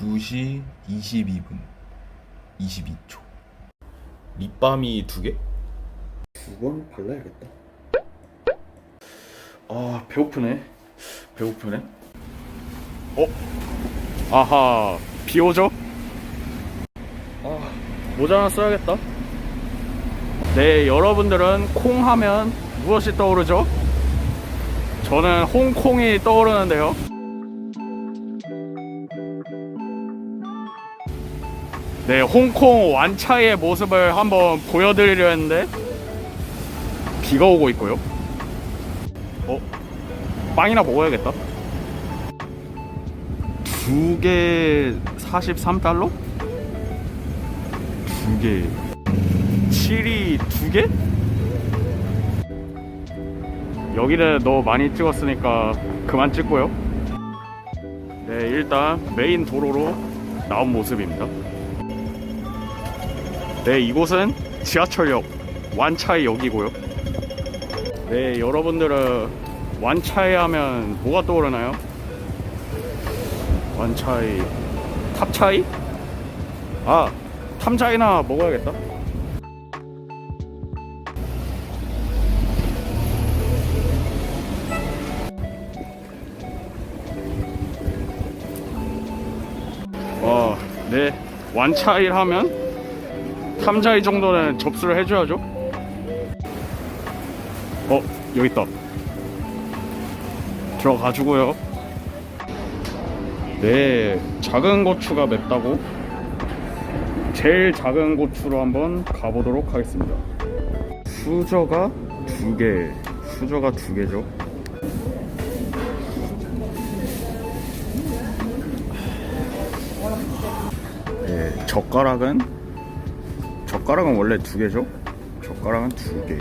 2시 22분 22초 립밤이 두 개? 두 번 발라야겠다. 아 배고프네 배고프네 어? 아하 비 오죠? 아 모자 하나 써야겠다 네 여러분들은 콩 하면 무엇이 떠오르죠? 저는 홍콩이 떠오르는데요 네 홍콩 완차의 모습을 한번 보여드리려 했는데 비가 오고 있고요 어? 빵이나 먹어야겠다. 두 개 43달러? 두 개. 칠이 두 개? 여기는 너 많이 찍었으니까 그만 찍고요. 네, 일단 메인 도로로 나온 모습입니다. 네, 이곳은 지하철역 완차이역이고요. 네, 여러분들은 완차이 하면 뭐가 떠오르나요? 완차이, 탑차이? 아, 탐차이나 먹어야겠다. 와, 네, 완차이 하면 탐차이 정도는 접수를 해줘야죠. 어 여기 있다. 들어가지고요. 네 작은 고추가 맵다고? 제일 작은 고추로 한번 가보도록 하겠습니다. 수저가 두개 수저가 두 개죠. 네 젓가락은 젓가락은 원래 두 개죠? 젓가락은 두 개